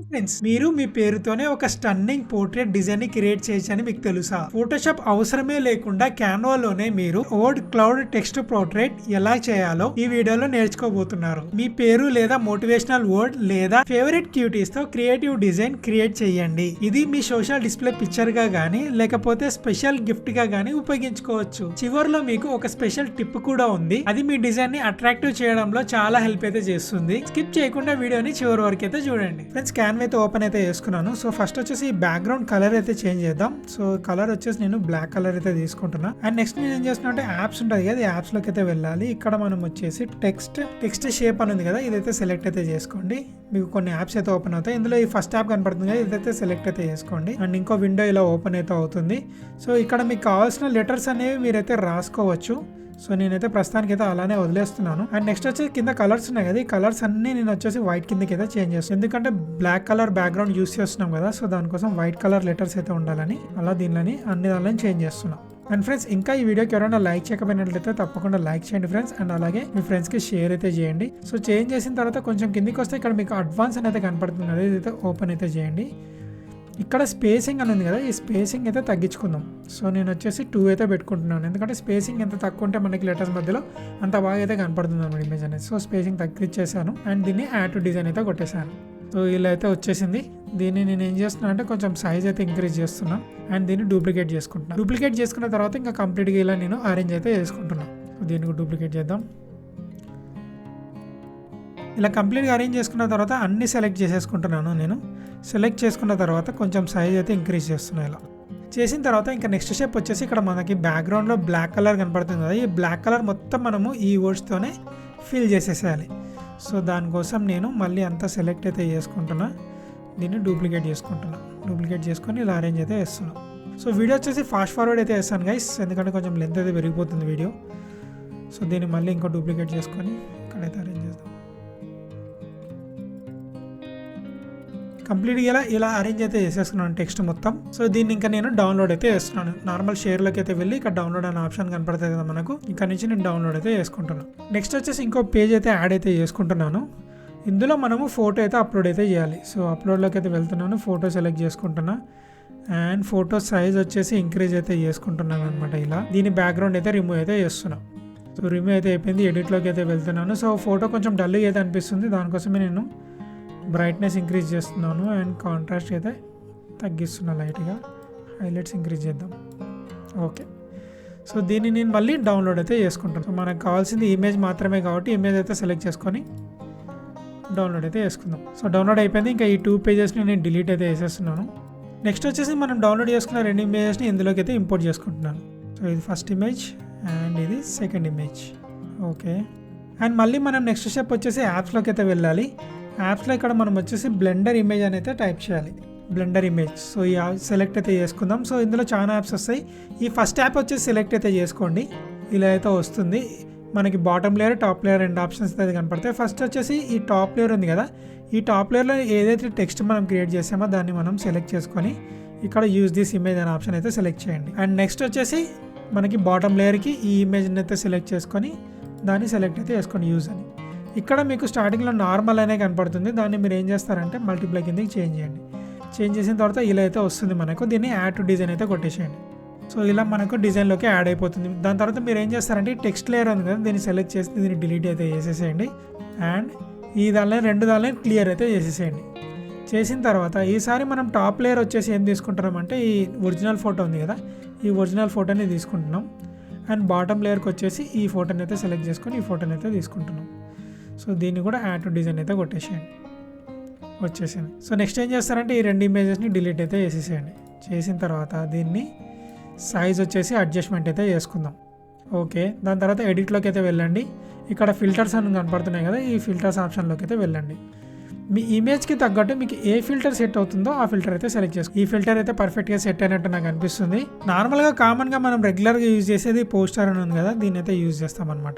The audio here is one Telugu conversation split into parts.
ఫ్రెండ్స్ మీరు మీ పేరుతోనే ఒక స్టన్నింగ్ పోర్ట్రేట్ డిజైన్ని క్రియేట్ చేయొచ్చని మీకు తెలుసా? ఫోటోషాప్ అవసరమే లేకుండా క్యాన్వాలోనే మీరు ఓల్డ్ క్లౌడ్ టెక్స్ట్ పోర్ట్రేట్ ఎలా చేయాలో ఈ వీడియోలో నేర్చుకోబోతున్నారు. మీ పేరు లేదా మోటివేషనల్ వర్డ్ లేదా ఫేవరెట్ క్యూటీస్తో క్రియేటివ్ డిజైన్ క్రియేట్ చేయండి. ఇది మీ సోషల్ డిస్ప్లే పిక్చర్గా గానీ లేకపోతే స్పెషల్ గిఫ్ట్గా గానీ ఉపయోగించుకోవచ్చు. చివరిలో మీకు ఒక స్పెషల్ టిప్ కూడా ఉంది. అది మీ డిజైన్ని అట్రాక్టివ్ చేయడంలో చాలా హెల్ప్ అయితే చేస్తుంది. స్కిప్ చేయకుండా వీడియోని చివరి వరకు అయితే చూడండి. ఫ్రెండ్స్ క్యాన్ అయితే ఓపెన్ అయితే చేసుకున్నాను. సో ఫస్ట్ వచ్చేసి బ్యాక్గ్రౌండ్ కలర్ అయితే చేంజ్ చేద్దాం. సో కలర్ వచ్చేసి నేను బ్లాక్ కలర్ అయితే తీసుకుంటున్నా. అండ్ నెక్స్ట్ నేను ఏం చేస్తున్నా అంటే యాప్స్ ఉంటుంది కదా యాప్స్లోకి అయితే వెళ్ళాలి. ఇక్కడ మనం వచ్చేసి టెక్స్ట్ టెక్స్ట్ షేప్ అని ఉంది కదా ఇదైతే సెలెక్ట్ అయితే చేసుకోండి. మీకు కొన్ని యాప్స్ అయితే ఓపెన్ అవుతాయి. ఇందులో ఈ ఫస్ట్ యాప్ కనపడుతుంది కదా ఇదైతే సెలెక్ట్ అయితే చేసుకోండి. అండ్ ఇంకో విండో ఇలా ఓపెన్ అయితే అవుతుంది. సో ఇక్కడ మీకు కావాల్సిన లెటర్స్ అనేవి మీరైతే రాసుకోవచ్చు. సో నేనైతే ప్రస్తుతానికి అయితే అలానే వదిలేస్తున్నాను. అండ్ నెక్స్ట్ వచ్చి కింద కలర్స్ ఉన్నాయి కదా ఈ కలర్స్ అన్ని నేను వచ్చేసి వైట్ కిందకి అయితే చేంజ్ చేస్తాను ఎందుకంటే బ్లాక్ కలర్ బ్యాక్గ్రౌండ్ యూస్ చేస్తున్నాం కదా సో దానికోసం వైట్ కలర్ లెటర్స్ అయితే ఉండాలని అలా దీనిలోని అన్ని దానిలో చేంజ్ చేస్తున్నాను అండ్ ఫ్రెండ్స్ ఇంకా ఈ వీడియోకి ఎవరైనా లైక్ చేయకపోయినట్లయితే తప్పకుండా లైక్ చేయండి ఫ్రెండ్స్. అండ్ అలాగే మీ ఫ్రెండ్స్కి షేర్ అయితే చేయండి. సో చేంజ్ చేసిన తర్వాత కొంచెం కిందికి వస్తే ఇక్కడ మీకు అడ్వాన్స్ అనేది కనపడుతుంది. కదా ఇదైతే ఓపెన్ అయితే చేయండి. ఇక్కడ స్పేసింగ్ అని ఉంది కదా ఈ స్పేసింగ్ అయితే తగ్గించుకుందాం. సో నేను వచ్చేసి టూ అయితే పెట్టుకుంటున్నాను. ఎందుకంటే స్పేసింగ్ ఎంత తక్కువ ఉంటే మనకి లెటర్స్ మధ్యలో అంత బాగా అయితే కనపడుతుంది అనమాట ఇమేజ్ అనేది. సో స్పేసింగ్ తగ్గించేసాను అండ్ దీన్ని యాడ్ టు డిజైన్ అయితే కొట్టేశాను. సో ఇలా అయితే వచ్చేసింది. దీన్ని నేను ఏం చేస్తున్నా అంటే కొంచెం సైజ్ అయితే ఇంక్రీజ్ చేస్తున్నా. అండ్ దీన్ని డూప్లికేట్ చేసుకుంటున్నాను డూప్లికేట్ చేసుకున్న తర్వాత ఇంకా కంప్లీట్గా ఇలా నేను అరేంజ్ అయితే చేసుకుంటున్నాను సో కూడా డూప్లికేట్ చేద్దాం. ఇలా కంప్లీట్గా అరేంజ్ చేసుకున్న తర్వాత అన్ని సెలెక్ట్ చేసేసుకుంటున్నాను నేను. సెలెక్ట్ చేసుకున్న తర్వాత కొంచెం సైజ్ అయితే ఇంక్రీజ్ చేస్తున్నాయి ఇలా. చేసిన తర్వాత ఇంకా నెక్స్ట్ స్టెప్ వచ్చేసి ఇక్కడ మనకి బ్యాక్గ్రౌండ్లో బ్లాక్ కలర్ కనపడుతుంది కదా ఈ బ్లాక్ కలర్ మొత్తం మనము ఈ వర్డ్స్తోనే ఫిల్ చేసేసేయాలి. సో దానికోసం నేను మళ్ళీ అంతా సెలెక్ట్ అయితే చేసుకుంటున్నా. దీన్ని డూప్లికేట్ చేసుకుంటున్నా. డూప్లికేట్ చేసుకొని ఇలా అరేంజ్ అయితే వేస్తున్నాను సో వీడియో వచ్చేసి ఫాస్ట్ ఫార్వర్డ్ అయితే వేస్తాను గైస్ ఎందుకంటే కొంచెం లెంత్ అయితే పెరిగిపోతుంది వీడియో సో దీన్ని మళ్ళీ ఇంకో డూప్లికేట్ చేసుకొని ఇక్కడైతే అరేంజ్ చేద్దాం. కంప్లీట్గా ఇలా ఇలా అరేంజ్ అయితే చేసేసుకున్నాను టెక్స్ట్ మొత్తం. సో దీన్ని ఇంకా నేను డౌన్లోడ్ అయితే చేస్తున్నాను. నార్మల్ షేర్లోకి అయితే వెళ్ళి ఇక్కడ డౌన్లోడ్ అనే ఆప్షన్ కనపడుతుంది కదా మనకు. ఇక్కడ నుంచి నేను డౌన్లోడ్ అయితే చేసుకుంటున్నాను. నెక్స్ట్ వచ్చేసి ఇంకో పేజ్ అయితే యాడ్ అయితే చేసుకుంటున్నాను. ఇందులో మనము ఫోటో అయితే అప్లోడ్ అయితే చేయాలి. సో అప్లోడ్లోకి అయితే వెళ్తున్నాను. ఫోటో సెలెక్ట్ చేసుకుంటున్నా. అండ్ ఫోటో సైజ్ వచ్చేసి ఇంక్రీజ్ అయితే చేసుకుంటున్నాను అనమాట ఇలా. దీని బ్యాక్గ్రౌండ్ అయితే రిమూవ్ అయితే చేస్తున్నాను సో రిమూవ్ అయితే అయిపోయింది. ఎడిట్లోకి అయితే వెళ్తున్నాను. సో ఫోటో కొంచెం డల్గా అయితే అనిపిస్తుంది. దానికోసమే నేను బ్రైట్నెస్ ఇంక్రీజ్ చేస్తున్నాను అండ్ కాంట్రాస్ట్ అయితే తగ్గిస్తున్నా లైట్గా. హైలైట్స్ ఇంక్రీజ్ చేద్దాం. ఓకే. సో దీన్ని నేను మళ్ళీ డౌన్లోడ్ అయితే చేసుకుంటాను. సో మనకు కావాల్సింది ఇమేజ్ మాత్రమే కాబట్టి ఇమేజ్ అయితే సెలెక్ట్ చేసుకొని డౌన్లోడ్ అయితే చేసుకుందాం. సో డౌన్లోడ్ అయిపోయింది. ఇంకా ఈ టూ పేజెస్ని నేను డిలీట్ అయితే వేసేస్తున్నాను నెక్స్ట్ వచ్చేసి మనం డౌన్లోడ్ చేసుకున్న రెండు ఇమేజెస్ని ఇందులోకి అయితే ఇంపోర్ట్ చేసుకుంటున్నాను. సో ఇది ఫస్ట్ ఇమేజ్ అండ్ ఇది సెకండ్ ఇమేజ్. ఓకే. అండ్ మళ్ళీ మనం నెక్స్ట్ స్టెప్ వచ్చేసి యాప్స్లోకి అయితే వెళ్ళాలి. యాప్స్లో ఇక్కడ మనం వచ్చేసి బ్లెండర్ ఇమేజ్ అని అయితే టైప్ చేయాలి. బ్లెండర్ ఇమేజ్ సో ఈ సెలెక్ట్ అయితే చేసుకుందాం. సో ఇందులో చాలా యాప్స్ వస్తాయి. ఈ ఫస్ట్ యాప్ వచ్చేసి సెలెక్ట్ అయితే చేసుకోండి. ఇలా అయితే వస్తుంది. మనకి బాటమ్ లేయర్ టాప్ లేయర్ రెండు ఆప్షన్స్ అయితే కనపడతాయి. ఫస్ట్ వచ్చేసి ఈ టాప్ లేయర్ ఉంది కదా. ఈ టాప్ లేయర్లో ఏదైతే టెక్స్ట్ మనం క్రియేట్ చేసామో దాన్ని మనం సెలెక్ట్ చేసుకొని ఇక్కడ యూజ్ దిస్ ఇమేజ్ అనే ఆప్షన్ అయితే సెలెక్ట్ చేయండి. అండ్ నెక్స్ట్ వచ్చేసి మనకి బాటమ్ లేయర్కి ఈ ఇమేజ్ని అయితే సెలెక్ట్ చేసుకొని దాన్ని సెలెక్ట్ అయితే చేసుకోండి యూజ్ అని. ఇక్కడ మీకు స్టార్టింగ్లో నార్మల్ అనే కనపడుతుంది. దాన్ని మీరు ఏం చేస్తారంటే మల్టిప్లై కిందకి చేంజ్ చేయండి. చేంజ్ చేసిన తర్వాత ఇలా అయితే వస్తుంది మనకు. దీన్ని యాడ్ టు డిజైన్ అయితే కొట్టేసేయండి. సో ఇలా మనకు డిజైన్లోకి యాడ్ అయిపోతుంది. దాని తర్వాత మీరు ఏం చేస్తారంటే టెక్స్ట్ లేయర్ ఉంది కదా దీన్ని సెలెక్ట్ చేసి దీన్ని డిలీట్ అయితే చేసేసేయండి. అండ్ ఈ దాని రెండు దాని క్లియర్ అయితే చేసేసేయండి. చేసిన తర్వాత ఈసారి మనం టాప్ లేయర్ వచ్చేసి ఏం తీసుకుంటున్నామంటే ఈ ఒరిజినల్ ఫోటో ఉంది కదా ఈ ఒరిజినల్ ఫోటోని తీసుకుంటున్నాం. అండ్ బాటమ్ లేయర్కి వచ్చేసి ఈ ఫోటోని అయితే సెలెక్ట్ చేసుకొని ఈ ఫోటోని అయితే తీసుకుంటున్నాం. సో దీన్ని కూడా యాడ్ టు డిజైన్ అయితే కొట్టేసేయండి. వచ్చేసింది. సో నెక్స్ట్ ఏం చేస్తారంటే ఈ రెండు ఇమేజెస్ని డిలీట్ అయితే చేసేసేయండి చేసిన తర్వాత దీన్ని సైజ్ వచ్చేసి అడ్జస్ట్మెంట్ అయితే చేసుకుందాం ఓకే దాని తర్వాత ఎడిట్లోకి అయితే వెళ్ళండి. ఇక్కడ ఫిల్టర్స్ అని కనపడుతున్నాయి కదా ఈ ఫిల్టర్స్ ఆప్షన్లోకి అయితే వెళ్ళండి. మీ ఇమేజ్కి తగ్గట్టు మీకు ఏ ఫిల్టర్ సెట్ అవుతుందో ఆ ఫిల్టర్ అయితే సెలెక్ట్ చేసుకో. ఈ ఫిల్టర్ అయితే పర్ఫెక్ట్గా సెట్ అయినట్టు నాకు అనిపిస్తుంది. నార్మల్గా కామన్గా మనం రెగ్యులర్గా యూజ్ చేసేది పోస్టర్ అని ఉంది కదా దీన్ని అయితే యూజ్ చేస్తాం అనమాట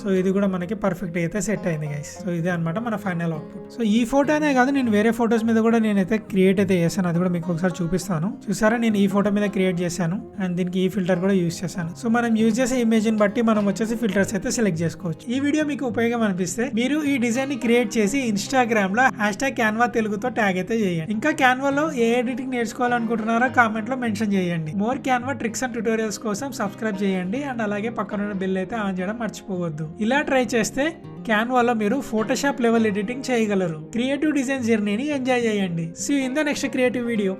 సో ఇది కూడా మనకి పర్ఫెక్ట్ అయితే సెట్ అయింది గైస్ సో ఇదే అనమాట మన ఫైనల్ అవుట్పుట్ సో ఈ ఫోటోనే కాదు నేను వేరే ఫొటోస్ మీద కూడా నేనైతే క్రియేట్ అయితే చేశాను. అది కూడా మీకు ఒకసారి చూపిస్తాను. చూసారా? నేను ఈ ఫోటో మీద క్రియేట్ చేశాను అండ్ దీనికి ఈ ఫిల్టర్ కూడా యూస్ చేశాను. సో మనం యూజ్ చేసే ఇమేజ్ని బట్టి మనం వచ్చేసి ఫిల్టర్స్ అయితే సెలెక్ట్ చేసుకోవచ్చు. ఈ వీడియో మీకు ఉపయోగం అనిపిస్తే మీరు ఈ డిజైన్ని క్రియేట్ చేసి ఇన్స్టాగ్రామ్లో హ్యాష్ ట్యాగ్ క్యాన్వా తెలుగుతో ట్యాగ్ అయితే చేయండి. ఇంకా క్యాన్వాలో ఏ ఎడిటింగ్ నేర్చుకోవాలనుకుంటున్నారో కామెంట్లో మెన్షన్ చేయండి. More Canva tricks and tutorials కోసం సబ్స్క్రైబ్ చేయండి. అండ్ అలాగే పక్కన బెల్ అయితే ఆన్ చేయడం మర్చిపోవద్దు. ఇలా ట్రై చేస్తే క్యాన్వాలో మీరు ఫోటోషాప్ లెవెల్ ఎడిటింగ్ చేయగలరు. క్రియేటివ్ డిజైన్ జర్నీని ఎంజాయ్ చేయండి. See in the next creative video